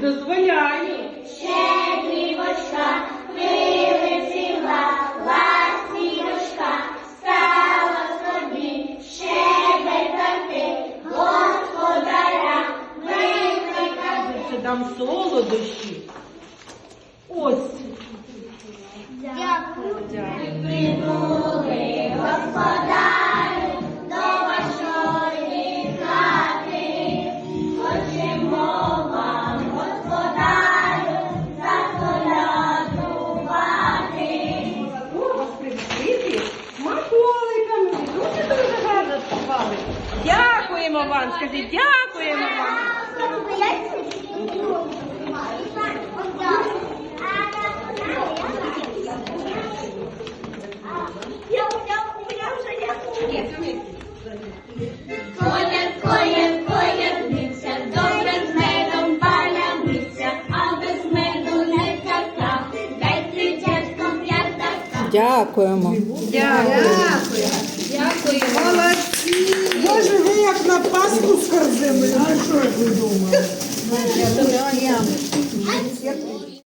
дозволяю. Щедрівочка власні ластівочка, стала собі, ще ти, господаря, ми дам солодощі. Ось. Дякую. Дякую. Дякуємо вам, скажіть, дякуємо вам. Коляд, колядниця, добре з медом палямиця, а без меду не така, дай тридцятком п'ятака. Дякуємо. Боже, корзиною. Ну що ж ви думали?